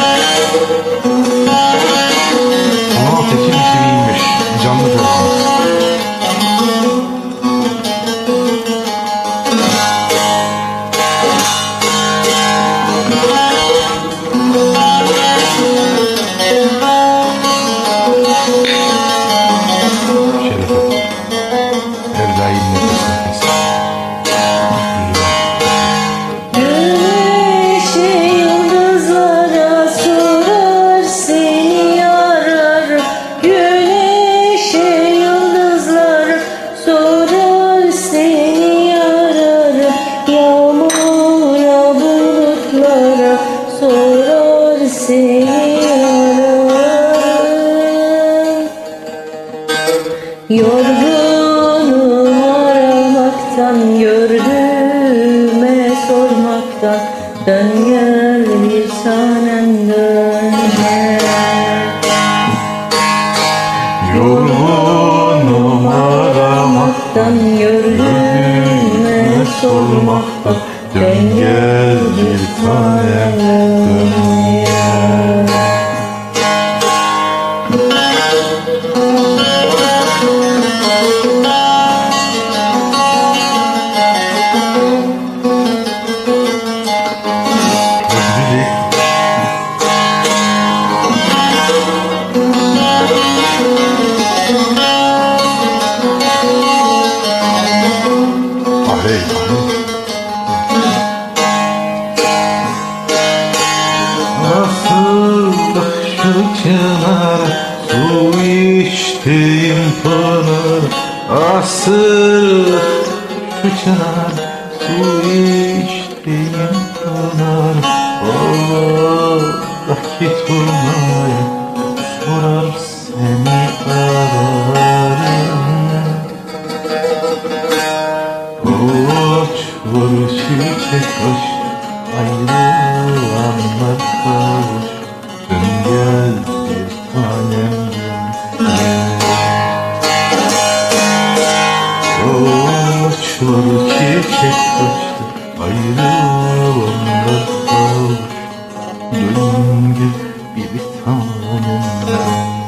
Música arar Yorgunum aramaktan, gördüğüme sormaktan Dön gel bir tanem dön Yorgunum Aramaktan, gördüğüme sormaktan Dön gel bir şu çınar su içtiğim pınar Asıl şu çınar su içtiğim pınar Allah ki turmaya sorar seni ararım. Uç vur çiçek hoş Ayrılanlar Açmalı çiçek açtı Ayrılanlar kaldı Dön gel bir tanem. ben